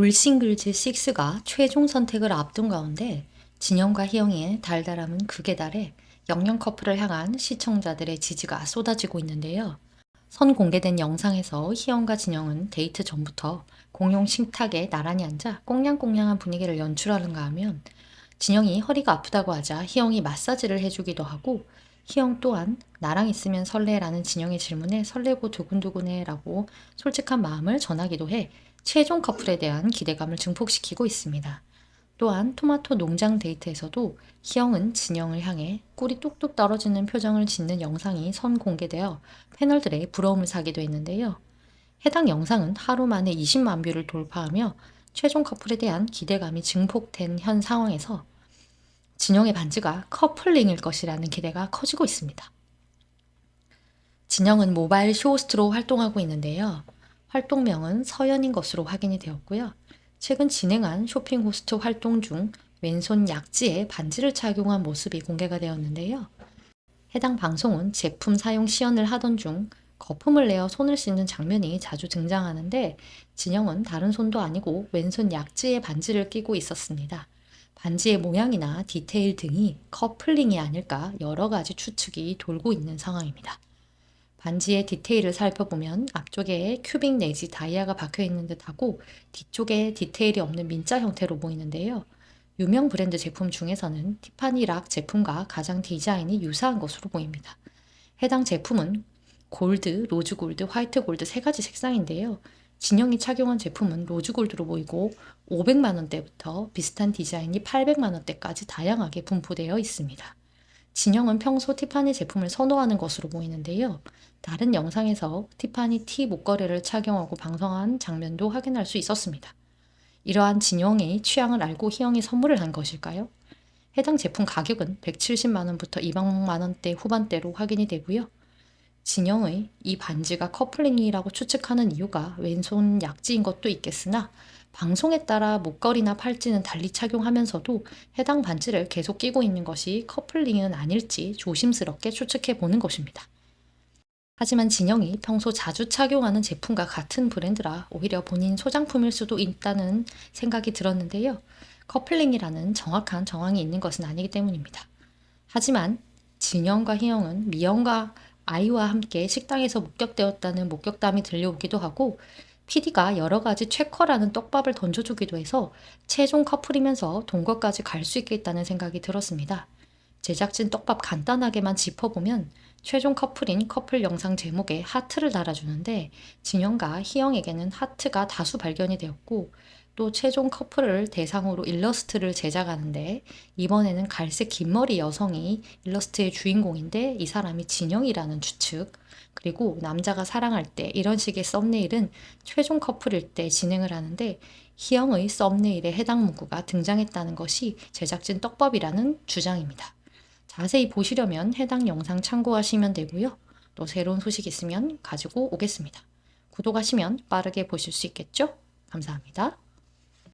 돌싱글즈 6가 최종 선택을 앞둔 가운데 진영과 희영이의 달달함은 극에 달해 영영 커플을 향한 시청자들의 지지가 쏟아지고 있는데요. 선 공개된 영상에서 희영과 진영은 데이트 전부터 공용 식탁에 나란히 앉아 꽁냥꽁냥한 분위기를 연출하는가 하면 진영이 허리가 아프다고 하자 희영이 마사지를 해주기도 하고 희영 또한 나랑 있으면 설레라는 진영의 질문에 설레고 두근두근해라고 솔직한 마음을 전하기도 해 최종 커플에 대한 기대감을 증폭시키고 있습니다. 또한 토마토 농장 데이트에서도 희영은 진영을 향해 꿀이 뚝뚝 떨어지는 표정을 짓는 영상이 선 공개되어 패널들의 부러움을 사기도 했는데요. 해당 영상은 하루 만에 20만 뷰를 돌파하며 최종 커플에 대한 기대감이 증폭된 현 상황에서 진영의 반지가 커플링일 것이라는 기대가 커지고 있습니다. 진영은 모바일 쇼호스트로 활동하고 있는데요. 활동명은 서연인 것으로 확인이 되었고요. 최근 진행한 쇼핑 호스트 활동 중 왼손 약지에 반지를 착용한 모습이 공개가 되었는데요. 해당 방송은 제품 사용 시연을 하던 중 거품을 내어 손을 씻는 장면이 자주 등장하는데 진영은 다른 손도 아니고 왼손 약지에 반지를 끼고 있었습니다. 반지의 모양이나 디테일 등이 커플링이 아닐까 여러 가지 추측이 돌고 있는 상황입니다. 반지의 디테일을 살펴보면 앞쪽에 큐빅 내지 다이아가 박혀 있는 듯하고 뒤쪽에 디테일이 없는 민자 형태로 보이는데요. 유명 브랜드 제품 중에서는 티파니 락 제품과 가장 디자인이 유사한 것으로 보입니다. 해당 제품은 골드, 로즈 골드, 화이트 골드 세 가지 색상인데요. 진영이 착용한 제품은 로즈 골드로 보이고 500만 원대부터 비슷한 디자인이 800만 원대까지 다양하게 분포되어 있습니다. 진영은 평소 티파니 제품을 선호하는 것으로 보이는데요. 다른 영상에서 티파니 티 목걸이를 착용하고 방송한 장면도 확인할 수 있었습니다. 이러한 진영의 취향을 알고 희영이 선물을 한 것일까요? 해당 제품 가격은 170만 원부터 200만 원대 후반대로 확인이 되고요. 진영의 이 반지가 커플링이라고 추측하는 이유가 왼손 약지인 것도 있겠으나 방송에 따라 목걸이나 팔찌는 달리 착용하면서도 해당 반지를 계속 끼고 있는 것이 커플링은 아닐지 조심스럽게 추측해 보는 것입니다. 하지만 진영이 평소 자주 착용하는 제품과 같은 브랜드라 오히려 본인 소장품일 수도 있다는 생각이 들었는데요. 커플링이라는 정확한 정황이 있는 것은 아니기 때문입니다. 하지만 진영과 희영은 미영과 아이와 함께 식당에서 목격되었다는 목격담이 들려오기도 하고 PD가 여러 가지 최커라는 떡밥을 던져주기도 해서 최종 커플이면서 동거까지 갈 수 있겠다는 생각이 들었습니다. 제작진 떡밥 간단하게만 짚어보면 최종 커플인 커플 영상 제목에 하트를 달아주는데 진영과 희영에게는 하트가 다수 발견이 되었고 또 최종 커플을 대상으로 일러스트를 제작하는데 이번에는 갈색 긴 머리 여성이 일러스트의 주인공인데 이 사람이 진영이라는 추측 그리고 남자가 사랑할 때 이런 식의 썸네일은 최종 커플일 때 진행을 하는데 희영의 썸네일에 해당 문구가 등장했다는 것이 제작진 떡밥이라는 주장입니다. 자세히 보시려면 해당 영상 참고하시면 되고요. 또 새로운 소식 있으면 가지고 오겠습니다. 구독하시면 빠르게 보실 수 있겠죠? 감사합니다.